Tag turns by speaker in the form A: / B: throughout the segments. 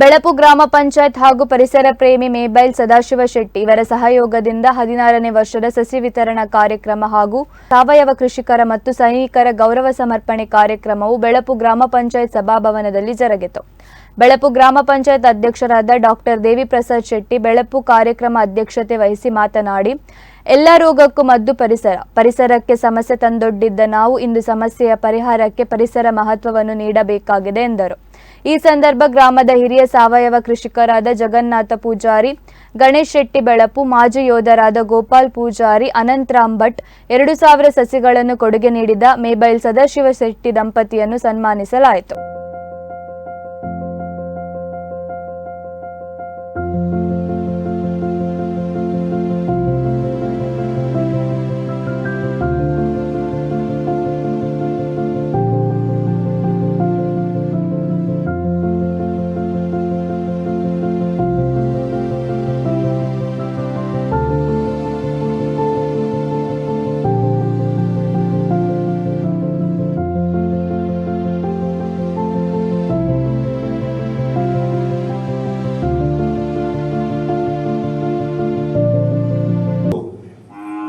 A: ಬೆಳಪು ಗ್ರಾಮ ಪಂಚಾಯತ್ ಹಾಗೂ ಪರಿಸರ ಪ್ರೇಮಿ ಮೇಬೈಲ್ ಸದಾಶಿವ ಶೆಟ್ಟಿ ಇವರ ಸಹಯೋಗದಿಂದ ಹದಿನಾರನೇ ವರ್ಷದ ಸಸಿ ವಿತರಣಾ ಕಾರ್ಯಕ್ರಮ ಹಾಗೂ ಸಾವಯವ ಕೃಷಿಕರ ಮತ್ತು ಸೈನಿಕರ ಗೌರವ ಸಮರ್ಪಣೆ ಕಾರ್ಯಕ್ರಮವು ಬೆಳಪು ಗ್ರಾಮ ಪಂಚಾಯತ್ ಸಭಾಭವನದಲ್ಲಿ ಜರುಗಿತು. ಬೆಳಪು ಗ್ರಾಮ ಪಂಚಾಯತ್ ಅಧ್ಯಕ್ಷರಾದ ಡಾಕ್ಟರ್ ದೇವಿ ಪ್ರಸಾದ್ ಶೆಟ್ಟಿ ಬೆಳಪು ಕಾರ್ಯಕ್ರಮ ಅಧ್ಯಕ್ಷತೆ ವಹಿಸಿ ಮಾತನಾಡಿ, ಎಲ್ಲ ರೋಗಕ್ಕೂ ಮದ್ದು ಪರಿಸರ. ಪರಿಸರಕ್ಕೆ ಸಮಸ್ಯೆ ತಂದೊಡ್ಡಿದ್ದ ನಾವು ಇಂದು ಸಮಸ್ಯೆಯ ಪರಿಹಾರಕ್ಕೆ ಪರಿಸರ ಮಹತ್ವವನ್ನು ನೀಡಬೇಕಾಗಿದೆ ಎಂದರು. ಈ ಸಂದರ್ಭ ಗ್ರಾಮದ ಹಿರಿಯ ಸಾವಯವ ಕೃಷಿಕರಾದ ಜಗನ್ನಾಥ ಪೂಜಾರಿ, ಗಣೇಶ್ ಶೆಟ್ಟಿ ಬೆಳಪು, ಮಾಜಿ ಯೋಧರಾದ ಗೋಪಾಲ್ ಪೂಜಾರಿ ಅನಂತರಾಮ್ ಭಟ್ ಎರಡು ಸಾವಿರ ಸಸಿಗಳನ್ನು ಕೊಡುಗೆ ನೀಡಿದ ಮೇಬೈಲ್ ಸದಾಶಿವ ಶೆಟ್ಟಿ ದಂಪತಿಯನ್ನು ಸನ್ಮಾನಿಸಲಾಯಿತು.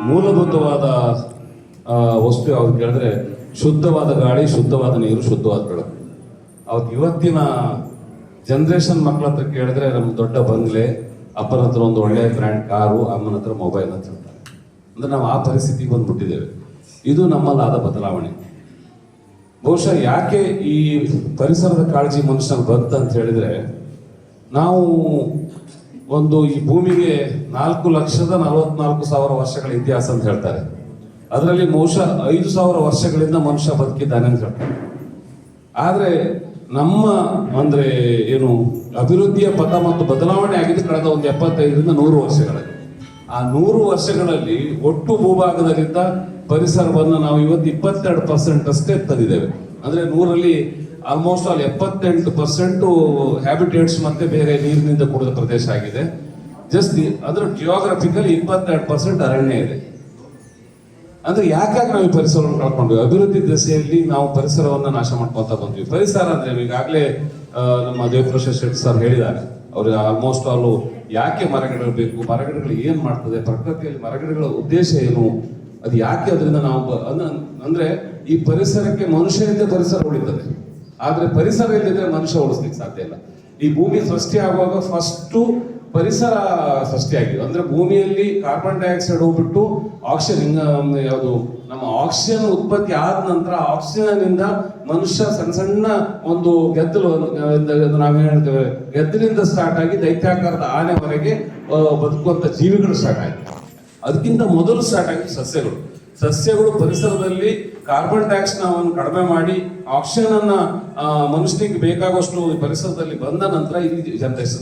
B: ಮೂಲಭೂತವಾದ ವಸ್ತು ಯಾವ್ದು ಕೇಳಿದ್ರೆ ಶುದ್ಧವಾದ ಗಾಳಿ, ಶುದ್ಧವಾದ ನೀರು ಶುದ್ಧವಾದ ಬೆಳಕು ಅವತ್ತು ಇವತ್ತಿನ ಜನ್ರೇಷನ್ ಮಕ್ಕಳ ಹತ್ರ ಕೇಳಿದ್ರೆ ನಮ್ಮ ದೊಡ್ಡ ಬಂಗ್ಲೆ ಅಪ್ಪನ ಹತ್ರ ಒಂದು ಒಳ್ಳೆಯ ಬ್ರ್ಯಾಂಡ್ ಕಾರು, ಅಮ್ಮನ ಹತ್ರ ಮೊಬೈಲ್ ಅಂತ ಹೇಳ್ತಾರೆ. ಅಂದ್ರೆ ನಾವು ಆ ಪರಿಸ್ಥಿತಿಗೆ ಬಂದ್ಬಿಟ್ಟಿದ್ದೇವೆ. ಇದು ನಮ್ಮಲ್ಲಾದ ಬದಲಾವಣೆ. ಬಹುಶಃ ಯಾಕೆ ಈ ಪರಿಸರದ ಕಾಳಜಿ ಮನುಷ್ಯನ ಬಂತ ಅಂತ ಹೇಳಿದ್ರೆ ನಾವು ಒಂದು ಈ ಭೂಮಿಗೆ ನಾಲ್ಕು ಲಕ್ಷದ ನಲವತ್ನಾಲ್ಕು ಸಾವಿರ ವರ್ಷಗಳ ಇತಿಹಾಸ ಅಂತ ಹೇಳ್ತಾರೆ. ಅದರಲ್ಲಿ ಬಹುಶಃ ಐದು ಸಾವಿರ ವರ್ಷಗಳಿಂದ ಮನುಷ್ಯ ಬದುಕಿದ್ದಾನೆ ಅಂತ ಹೇಳ್ತಾರೆ. ಆದರೆ ನಮ್ಮ ಅಂದರೆ ಏನು ಅಭಿವೃದ್ಧಿಯ ಪಥ ಮತ್ತು ಬದಲಾವಣೆ ಆಗಿದೆ ಕಳೆದ ಒಂದು ಎಪ್ಪತ್ತೈದರಿಂದ ನೂರು ವರ್ಷಗಳಲ್ಲಿ. ಆ ನೂರು ವರ್ಷಗಳಲ್ಲಿ ಒಟ್ಟು ಭೂಭಾಗದಲ್ಲಿದ್ದ ಪರಿಸರವನ್ನು ನಾವು ಇವತ್ತು ಇಪ್ಪತ್ತೆರಡು ಪರ್ಸೆಂಟ್ ಅಷ್ಟೇ ತಂದಿದ್ದೇವೆ ಅಂದರೆ ನೂರಲ್ಲಿ ಆಲ್ಮೋಸ್ಟ್ ಆಲ್ ಎಪ್ಪತ್ತೆಂಟು ಪರ್ಸೆಂಟ್ ಹ್ಯಾಬಿಟೇಟ್ಸ್ ಮತ್ತೆ ಬೇರೆ ನೀರಿನಿಂದ ಕೂಡಿದ ಪ್ರದೇಶ ಆಗಿದೆ. ಜಸ್ಟ್ ಅದ್ರ ಜಿಯೋಗ್ರಫಿಕಲಿ ಇಪ್ಪತ್ತೆರಡು ಪರ್ಸೆಂಟ್ ಅರಣ್ಯ ಇದೆ. ಅಂದ್ರೆ ಯಾಕಾಗಿ ನಾವು ಪರಿಸರವನ್ನು ಕಳ್ಕೊಂಡ್ವಿ? ಅಭಿವೃದ್ಧಿ ದಿಸೆಯಲ್ಲಿ ನಾವು ಪರಿಸರವನ್ನು ನಾಶ ಮಾಡ್ಕೊಂತ ಬಂದ್ವಿ. ಪರಿಸರ ಅಂದ್ರೆ ಈಗಾಗಲೇ ನಮ್ಮ ದೇವಪ್ರಸಾದ್ ಶೆಟ್ಟಿ ಸರ್ ಹೇಳಿದ್ದಾರೆ. ಅವ್ರು ಆಲ್ಮೋಸ್ಟ್ ಆಲ್ ಯಾಕೆ ಮರಗಿಡಗಳು ಬೇಕು, ಮರಗಿಡಗಳು ಏನ್ ಮಾಡ್ತದೆ, ಪ್ರಕೃತಿಯಲ್ಲಿ ಮರಗಿಡಗಳ ಉದ್ದೇಶ ಏನು, ಅದು ಯಾಕೆ ಅದರಿಂದ ನಾವು ಅಂದ್ರೆ ಈ ಪರಿಸರಕ್ಕೆ ಮನುಷ್ಯನಿಂದ ಪರಿಸರ ಉಳಿತದೆ. ಆದ್ರೆ ಪರಿಸರ ಇಲ್ಲದಿದ್ರೆ ಮನುಷ್ಯ ಉಳಿಸ್ಲಿಕ್ಕೆ ಸಾಧ್ಯ ಇಲ್ಲ. ಈ ಭೂಮಿ ಸೃಷ್ಟಿ ಆಗುವಾಗ ಫಸ್ಟು ಪರಿಸರ ಸೃಷ್ಟಿಯಾಗಿದೆ ಅಂದ್ರೆ ಭೂಮಿಯಲ್ಲಿ ಕಾರ್ಬನ್ ಡೈಆಕ್ಸೈಡ್ ಹೋಗ್ಬಿಟ್ಟು ಆಕ್ಸಿಜನ್ ಯಾವುದು, ನಮ್ಮ ಆಕ್ಸಿಜನ್ ಉತ್ಪತ್ತಿ ಆದ ನಂತರ ಆಕ್ಸಿಜನ್ ಇಂದ ಮನುಷ್ಯ ಸಣ್ಣ ಸಣ್ಣ ಒಂದು ಗೆದ್ದಲು ನಾವು ಹೇಳ್ತೇವೆ, ಗೆದ್ದಲಿಂದ ಸ್ಟಾರ್ಟ್ ಆಗಿ ದೈತ್ಯಾಕಾರದ ಆನೆವರೆಗೆ ಬದುಕುವಂತ ಜೀವಿಗಳು ಸ್ಟಾರ್ಟ್ ಆಗಿದೆ ಅದಕ್ಕಿಂತ ಮೊದಲು ಸ್ಟಾರ್ಟ್ ಆಗಿ ಸಸ್ಯಗಳು. ಸಸ್ಯಗಳು ಪರಿಸರದಲ್ಲಿ ಕಾರ್ಬನ್ ಟ್ಯಾಕ್ಸ್ ಅನ್ನು ಕಡಿಮೆ ಮಾಡಿ ಆಕ್ಸಿಜನ್ ಅನ್ನ ಮನುಷ್ಯನಿಗೆ ಬೇಕಾಗುವಷ್ಟು ಪರಿಸರದಲ್ಲಿ ಬಂದ ನಂತರ ಇಲ್ಲಿ ಜನರೇಷನ್